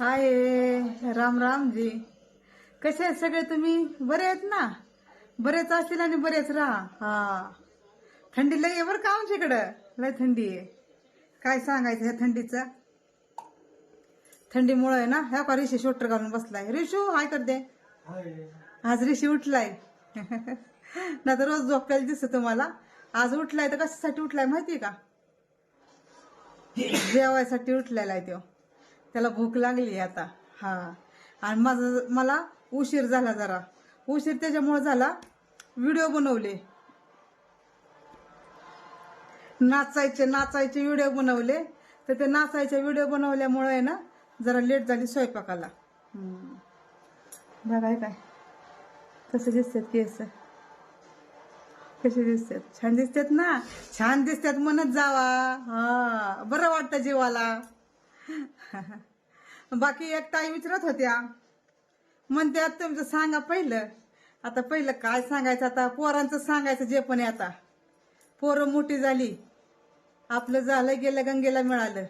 हाय राम राम जी कसे आहेत सगळे तुम्ही? बरे आहेत ना? बरेच असतील आणि बरेच राहा. हा. थंडी आहे बरं का आमच्या इकडं लय थंडी आहे. काय सांगायचं ह्या थंडीचं? थंडीमुळे आहे ना? ह्या का ऋषी शोटर घालून बसलाय. ऋषू हाय कर दे. आज ऋषी उठलाय. ना तर रोज झोपलेला दिसत तुम्हाला. आज उठलाय तर कशासाठी उठलाय माहितीये का? जेवायसाठी उठलेला आहे तो. त्याला भूक लागली आता. हा. आणि माझं मला उशीर झाला जरा. उशीर त्याच्यामुळे झाला व्हिडिओ बनवले. नाचायचे नाचायचे व्हिडिओ बनवले. तर ते नाचायचे व्हिडिओ बनवल्यामुळे आहे ना जरा लेट झाली स्वयंपाकाला. हम्म. बघाय काय. कसे दिसतात केस. कसे दिसतात. छान दिसतात ना? छान दिसतात म्हणत जावा. हा. बरं वाटतं जीवाला बाकी एक ताई विचारत होत्या. म्हणते तुमचं सांगा पहिलं. आता पहिलं काय सांगायचं? आता पोरांचं सांगायचं जे पण आहे आता. पोरं मोठी झाली. आपलं झालं गेलं गंगेला मिळालं.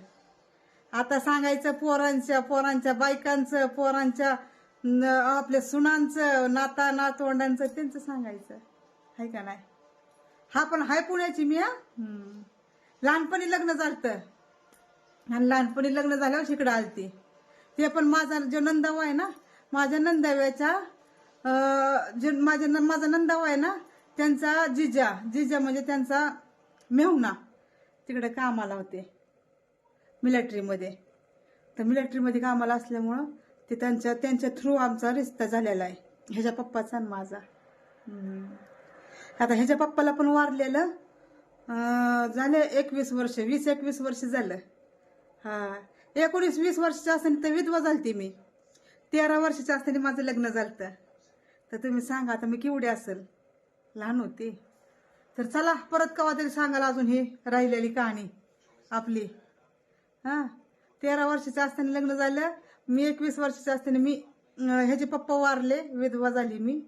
आता सांगायचं पोरांच्या पोरांच्या बायकांचं पोरांच्या न- आपल्या सुनांचं नाता नातवंडांचं त्यांचं सांगायचं. आहे का नाही? हा पण हाय पुण्याची मी हा? लहानपणी लग्न झालतं. आणि लहानपणी लग्न झाल्यावर शिकडं आलती. ते पण माझा जो नंदावा आहे ना माझ्या नंदाव्याच्या जे माझ्या न- माझा नंदावा आहे ना त्यांचा जिजा जिजा म्हणजे त्यांचा मेहुणा तिकडे कामाला होते. मिलिटरीमध्ये. तर मिलिटरीमध्ये कामाला असल्यामुळं ते त्यांच्या त्यांच्या थ्रू आमचा रिश्ता झालेला आहे. ह्याच्या पप्पाचा आणि माझा. आता ह्याच्या पप्पाला पण वारलेलं झालं एकवीस वर्ष वीस एकवीस वर्ष झालं. हा. एकोणीस वीस वर्षाच्या असताना तर विधवा झालती मी. तेरा वर्षाच्या असताना माझं लग्न झालं तर तुम्ही सांगा आता मी केवढी असेल? लहान होती. तर चला परत कवा तरी सांगाल अजून ही राहिलेली कहाणी आपली. हा. तेरा वर्षाच्या असताना लग्न झालं. मी एकवीस वर्षाच्या असताना मी ह्याचे पप्पा वारले विधवा झाली मी.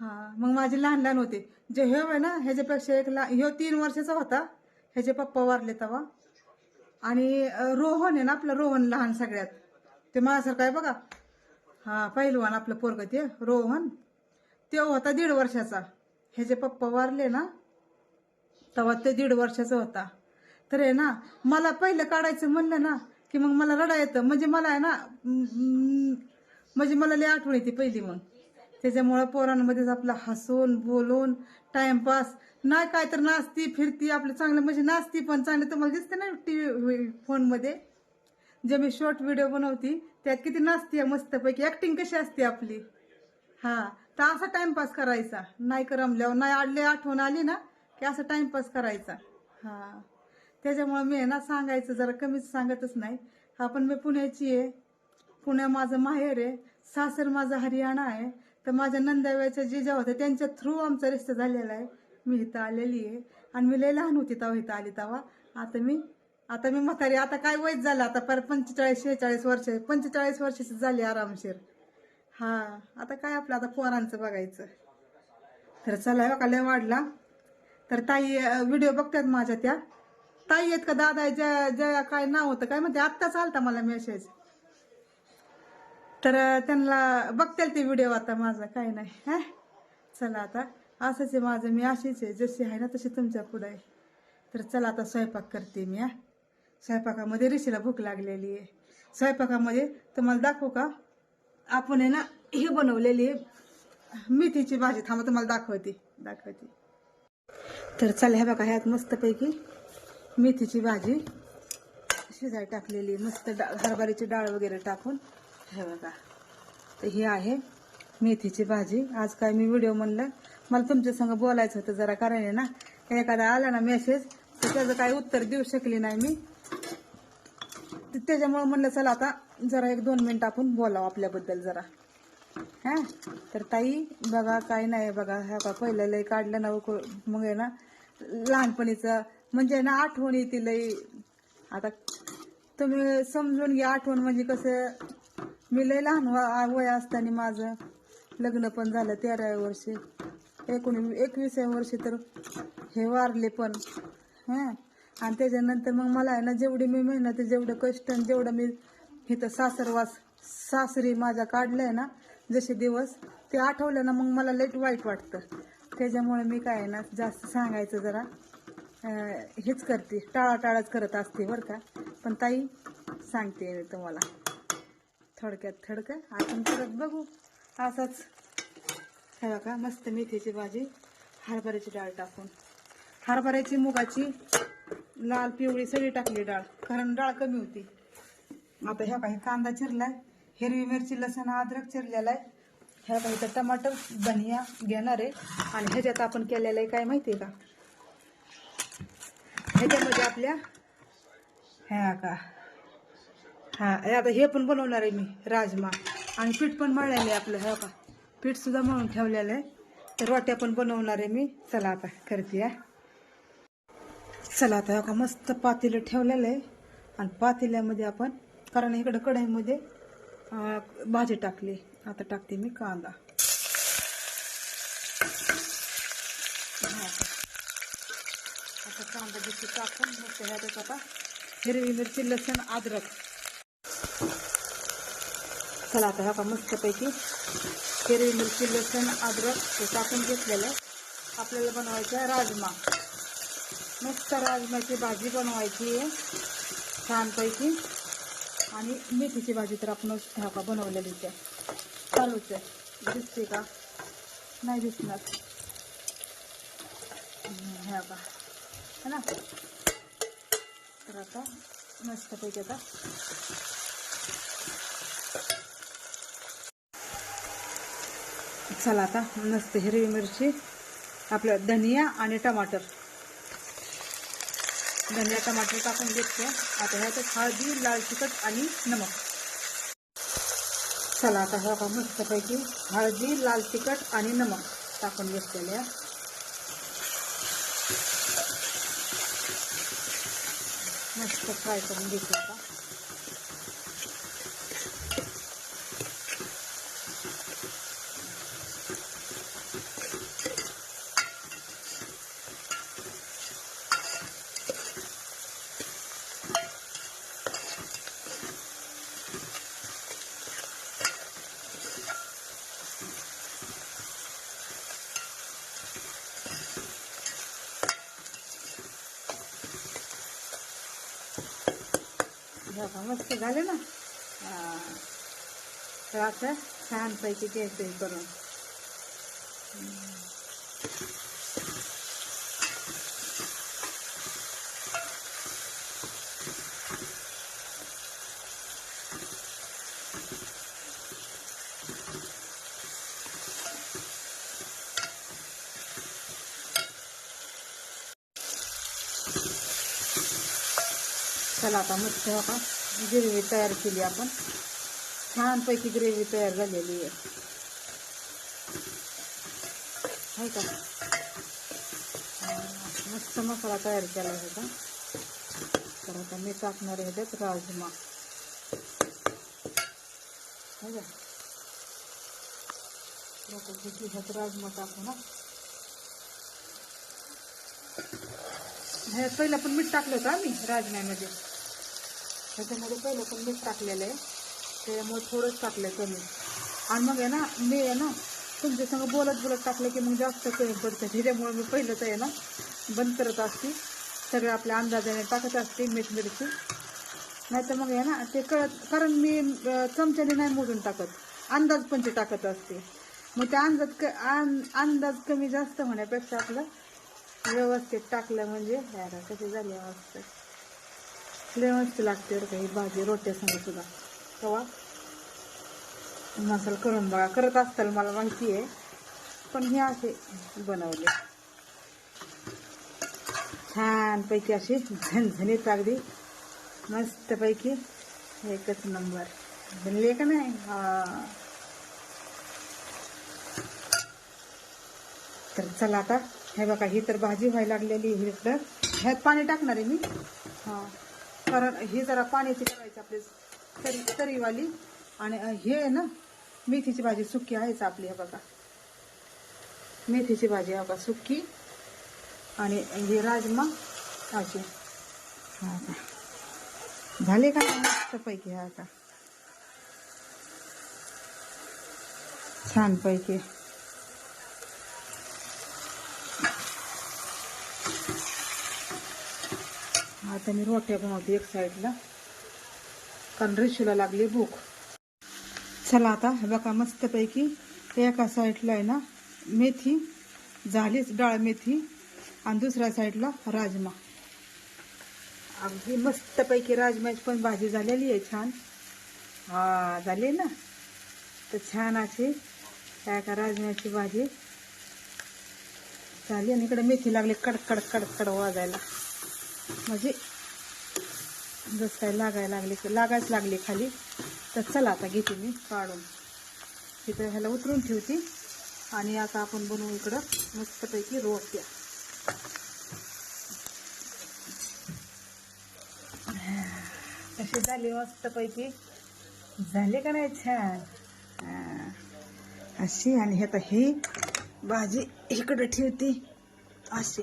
हा. मग माझे लहान लहान होते. जे हे आहे ना ह्याच्यापेक्षा एक लहान ह्यो तीन वर्षाचा होता. ह्याचे पप्पा वारले तेव्हा. आणि रोहन आहे ना आपलं रोहन लहान सगळ्यात. ते माझ्यासारखं आहे बघा. हा पहिलवान आपलं पोरग ते रोहन. तो होता दीड वर्षाचा. ह्याचे पप्पा वारले ना तेव्हा ते दीड वर्षाचा होता. तर आहे ना मला पहिलं काढायचं म्हणलं ना की मग मला रडा येतं. म्हणजे मला आहे ना म्हणजे मला लय आठवण येते पहिली मग. त्याच्यामुळं पोरांमध्येच आपलं हसून बोलून टाइमपास नाही काय तर नाचती फिरती आपलं चांगलं म्हणजे नाचती पण चांगलं. तुम्हाला दिसते ना टी व्ही फोनमध्ये? जे मी शॉर्ट व्हिडिओ बनवती त्यात किती नाचते मस्तपैकी. ऍक्टिंग कशी असते आपली? हा तर असा टाइमपास करायचा. नाही करमल्यावर नाही आडले आठवण आली ना की असं टाइमपास करायचा. हा. त्याच्यामुळे मी आहे ना सांगायचं जरा कमीच सांगतच नाही. हा पण मी पुण्याची आहे. पुण्या माझं माहेर आहे. सासर माझं हरियाणा आहे. तर माझ्या नंदाव्याच्या जे जेव्हा होत्या त्यांच्या थ्रू आमचा रिश्ता झालेला आहे. मी इथं आलेली आहे. आणि मी लय लहान होती तेव्हा इथं आली तेव्हा. आता मी आता मी म्हातारी आता काय वयच झालं? आता पर पंचेचाळीस शेहेचाळीस वर्ष पंचेचाळीस वर्षाची झाली आरामशीर. हा आता काय आपलं? आता पोरांचं बघायचं. तर चला हो हे बघा लय वाढला. तर ताई व्हिडिओ बघतात माझ्या त्या. ताई आहेत का? दादा आहे, ज्या ज्या काय नाव होतं? काय म्हणते? आत्ताच आलता मला मेसेज तर त्यांना बघतील ते व्हिडिओ आता माझा काय नाही हा? चला आता. असंच आहे माझं मी अशीच आहे. जशी आहे ना तशी तुमच्या पुढं आहे. तर चला आता स्वयंपाक करते मी हा? स्वयंपाकामध्ये ऋषीला भूक लागलेली आहे. स्वयंपाकामध्ये तुम्हाला दाखवू का? आपण आहे ना हे बनवलेली आहे. मेथीची भाजी. थांबा तुम्हाला दाखवते. दाखवते. तर चला हे बघा ह्यात मस्तपैकी मेथीची भाजी शिजाय टाकलेली आहे. मस्त डा हरभऱ्याची डाळ वगैरे टाकून. हे बघा. तर ही आहे मेथीची भाजी. आज काय मी व्हिडिओ म्हणलं मला तुमच्या संग बोलायचं होतं जरा कारण आहे ना एखादा आला ना मेसेज तर त्याचं काही उत्तर देऊ शकली नाही मी. तर म्हणलं चला आता जरा एक दोन मिनिट आपण बोलावं आपल्याबद्दल जरा. हा? तर ताई बघा काय नाही बघा. ह्या का पहिलं लय काढलं ना मग आहे ना लहानपणीचं म्हणजे ना आठवण येते लय आता तुम्ही समजून घ्या आठवण म्हणजे कसं मी लय लहान व- वय असताना माझं लग्न पण झालं तेराव्या वर्षी. एकोणी एकविसाव्या वर्षी तर हे वारले पण. हां? आणि त्याच्यानंतर मग मला आहे ना जेवढी मी मेहनत जेवढं कष्ट आणि जेवढं मी इथं सासरवास सासरी माझ्या काढलंय ना जसे दिवस ते आठवलं ना मग मला लेट वाईट वाटतं. त्याच्यामुळे मी काय आहे ना जास्त सांगायचं जरा हेच करते. टाळाटाळाच करत असते बरं का? पण ताई सांगते तुम्हाला. थोडक्यात थोडकं. आपण परत बघू. असंच. हे बघा मस्त मेथीची भाजी. हरभऱ्याची डाळ टाकून. हरभऱ्याची मुगाची लाल पिवळी सगळी टाकली डाळ कारण डाळ कमी होती. आता ह्या काही कांदा चिरलाय. हिरवी मिरची लसण अद्रक चिरलेला आहे. ह्या काही तर टमाटर धनिया घेणार आहे. आणि ह्याच्यात आपण केलेलं आहे काय माहिती आहे का? ह्याच्यामध्ये आपल्या ह्या का हा आता हे पण बनवणार आहे मी राजमा. आणि पीठ पण मळलेलं आहे आपलं हे का? पीठ सुद्धा मळून ठेवलेलं आहे. तर रोट्या पण बनवणार आहे मी. चला आता करते या चला आता हो का मस्त पातेलं ठेवलेलं आहे. आणि पातेल्यामध्ये आपण कारण इकडं कढईमध्ये भाजी टाकली. आता टाकते मी कांदा. आता कांदा बिस्की टाकून मस्त ह्याच्यात आता हिरवी मिरची लसण अद्रक. चला आता ह्या का मस्तपैकी हिरवी मिरची लसूण अद्रक हे टाकून घेतलेलं. आहे आपल्याला बनवायचं आहे राजमा. मस्त राजमाची भाजी बनवायची आहे छानपैकी. आणि मेथीची भाजी तर आपण ह्या का बनवलेली आहे. चालूच आहे. दिसते का? नाही दिसणार. ह्या का है ना? तर आता मस्तपैकी आता चला आता मस्त हिरवी मिरची आपलं धनिया आणि टमाटर. धनिया टमाटर टाकून घेतले. आता ह्याच्यात हळदी लाल तिखट आणि नमक. चला आता ह्या मस्तपैकी हळदी लाल तिखट आणि नमक टाकून घेतलेले आहे. मस्त फ्राय करून घेतलं आता. बघा, मस्त झाले ना? हा. तर असं छानपैकी घ्यायचं करून. चला आता मस्त बघा. ग्रेव्ही तयार केली आपण. छानपैकी ग्रेव्ही तयार झालेली आहे. का? मस्त मसाला तयार केला होता तर आता मी टाकणार आहे त्यात राजमा. का? ह्यात राजमा टाकू ना. ह्यात पहिला पण मीठ टाकलं होतं आम्ही राजम्यामध्ये. त्याच्यामध्ये पहिलं पण मीठ टाकलेलं आहे. त्याच्यामुळे थोडंच टाकलं कमी. आणि मग आहे ना मी आहे ना तुमच्या संग बोलत बोलत टाकलं की मग जास्त कमी पडतं. त्याच्यामुळे मी पहिलंच आहे ना बंद करत असते. सगळं आपल्या अंदाजाने टाकत असते मीठ मिरची. नाहीतर मग आहे ना ते कळत कारण मी चमच्याने नाही मोजून टाकत. अंदाज पण ते टाकत असते. मग त्या अंदाज क अंदाज कमी जास्त होण्यापेक्षा आपलं व्यवस्थित टाकलं म्हणजे यार कशी झाली असतं लय मस्त लागते बरं का ही भाजी रोट्या संग सुद्धा. तेव्हा मसाला करून बघा. करत असताल मला माहिती आहे. पण हे असे बनवले. छानपैकी असे झणझणीत अगदी मस्तपैकी एकच नंबर. बनले का नाही? तर चला आता. हे बघा ही तर भाजी व्हायला लागलेली आहे इकडं. ह्यात पाणी टाकणार आहे मी? हां. कारण हे जरा पाण्याची करायची आपली तरी तरीवाली. आणि हे ना मेथीची भाजी सुकी आहेच आपली हा बघा. मेथीची भाजी बघा सुकी आणि हे राजमा अशी झाले का मस्तपैकी हा का. छानपैकी. आता मी रोट्या बनवते एक साईडला. कारण रेशूला लागली भूक. चला आता हे बघा मस्तपैकी एका साईडला आहे ना मेथी झालीच डाळ मेथी आणि दुसऱ्या साईडला राजमा. अगदी मस्तपैकी राजमाची पण भाजी झालेली आहे छान. हा झाली ना? तर छान अशी काय का राजम्याची भाजी झाली. आणि इकडे मेथी लागली कडक कडक कडक कडक वाजायला. म्हणजे जस काय लागायला लागली लागायच लागली खाली. तर चला आता घेते मी काढून. तिथं ह्याला उतरून ठेवते. आणि आता आपण बनवू इकडं मस्तपैकी रोट्या कशी झाली मस्तपैकी? झाली का नाही छान? अशी आणि आता ही भाजी इकडं ठेवते. अशी.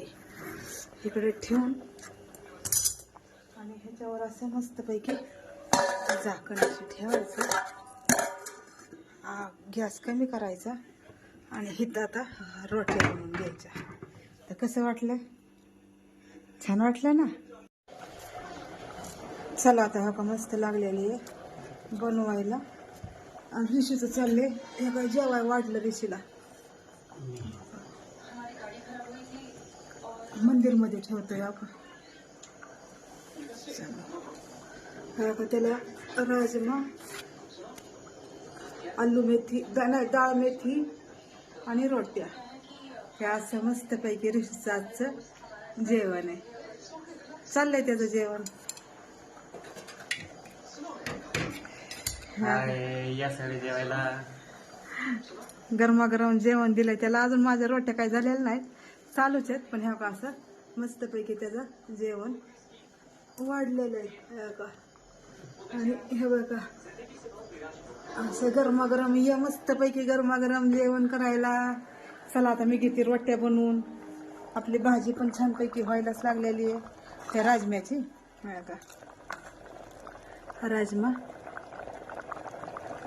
इकडे ठेवून त्याच्यावर असं मस्तपैकी झाकण असे ठेवायचं. गॅस कमी करायचा आणि हिथं आता रोट्या बनवून घ्यायच्या. तर कसं वाटलं? छान वाटलं ना? चला आता हा का मस्त लागलेली आहे बनवायला. आणि ऋषीचं चालले हे काय जेवाय वाढलं ऋषीला? मंदिरमध्ये ठेवतोय आपण. हा त्याला राजमा आलू मेथी डाळ मेथी आणि रोट्या. हे असं मस्तपैकी ऋषीचं आजचं जेवण आहे. चाललंय त्याचं जेवण. या सगळे जेवायला. गरमागरम जेवण दिलंय त्याला. अजून माझ्या रोट्या काय झालेल्या नाहीत. चालूच आहेत पण ह्या का असं मस्तपैकी त्याचं जेवण. वाढलेलं आहे. हे का आणि हे बघा. असं गरमागरम या मस्तपैकी गरमागरम जेवण करायला. चला आता मी घेते रोट्या बनवून. आपली भाजी पण छानपैकी व्हायलाच लागलेली आहे. त्या राजम्याची. ह्या का राजमा.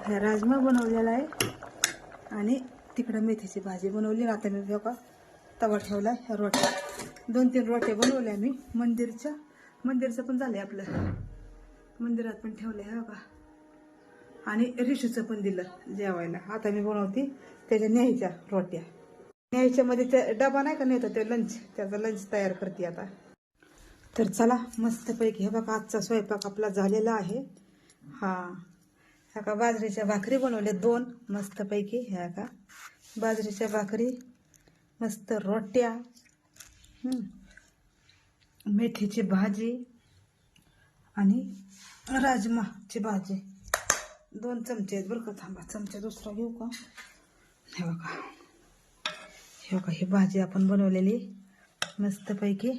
हे राजमा बनवलेला आहे. आणि तिकडं मेथीची भाजी बनवली. आता मी बघा तवा ठेवला ह्या रोट्या. दोन तीन रोट्या बनवल्या मी मंदिरच्या. मंदिरचं पण झालंय आपलं. मंदिरात पण ठेवलंय हा बा आणि रिशूचं पण दिलं जेवायला. आता मी बनवते त्याच्या न्यायच्या रोट्या. न्यायच्यामध्ये त्या डबा नाही का नेतो ते लंच त्याचा लंच तयार करते आता. तर चला मस्तपैकी हे बघा आजचा स्वयंपाक आपला झालेला आहे. हा. ह्या का बाजरीच्या भाकरी बनवल्या दोन मस्तपैकी ह्या का बाजरीच्या भाकरी मस्त रोट्या. मेथीची भाजी आणि राजमाची भाजी. दोन चमचे आहेत बरं का थांबा. चमचा दुसरा घेऊ का? हे बघा. हे बघा ही भाजी आपण बनवलेली मस्तपैकी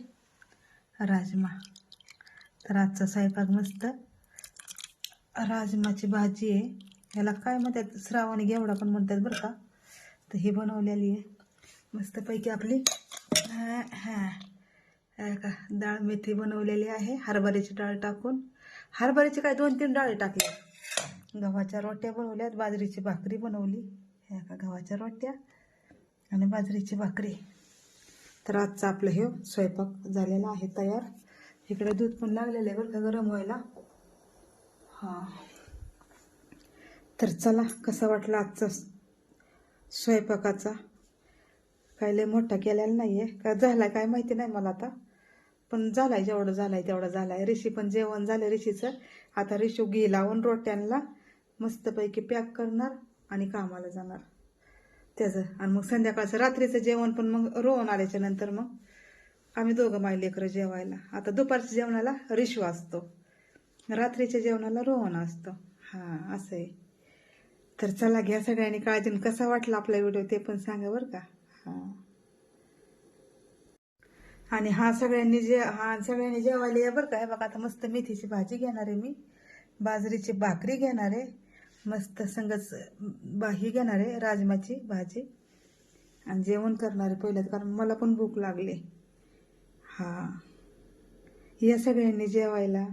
राजमा. तर आजचा स्वयंपाक मस्त राजमाची भाजी आहे. याला काय म्हणतात? श्रावणी घेवडा पण म्हणतात बरं का. तर ही बनवलेली आहे. मस्तपैकी आपली हां. का डाळ मेथी बनवलेली आहे हरभऱ्याची डाळ टाकून. हरभऱ्याची काय दोन तीन डाळी टाकल्या गव्हाच्या रोट्या बनवल्यात बाजरीची भाकरी बनवली. ह्या का गव्हाच्या रोट्या आणि बाजरीची भाकरी. तर आजचा आपलं हे स्वयंपाक झालेला आहे तयार. इकडे दूध पण लागलेलं आहे बरं का गरम व्हायला. हां. तर चला कसा वाटला आजचा स्वयंपाकाचा? काय लय मोठा केलेला नाही आहे का झाला काय माहिती नाही मला आता. पण झालाय जेवढं झालाय तेवढं झालाय. ऋषी पण जेवण झालं ऋषीचं. आता ऋषू घी लावून रोट्यांना मस्तपैकी पॅक करणार आणि कामाला जाणार. त्याचं. आणि मग संध्याकाळचं रात्रीचं जेवण पण मग रोवून आल्याच्यानंतर मग आम्ही दोघं माय लेकरं जेवायला. आता दुपारच्या जेवणाला रिशू असतो. रात्रीच्या जेवणाला रोहन असतो. हां असं आहे तर चला घ्या सगळ्यांनी काळजी. कसा वाटला आपला व्हिडिओ ते पण सांगा बरं का. हां. आणि हा सगळ्यांनी जे हा सगळ्यांनी जेवायला या बरं का. हे बघा आता मस्त मेथीची भाजी घेणार आहे मी. बाजरीची भाकरी घेणार आहे. मस्त संगच बाही घेणार आहे राजमाची भाजी. आणि जेवण करणार आहे पहिल्यात कारण मला पण भूक लागली. हा. या सगळ्यांनी जेवायला.